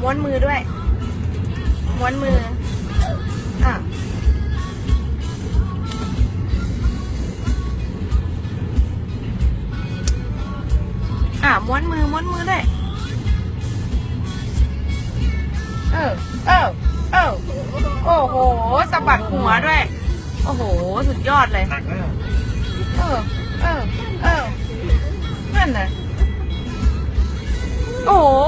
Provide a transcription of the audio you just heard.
ม้วนมือด้วย ม้วนมือ อะอะม้วนมือม้วนมือด้วยเออเออเออโอ้โหสะบัดหัวด้วย โอ้โห สุดยอดเลย เออ เออ เออนั่นน่ะโอ้โอ้โห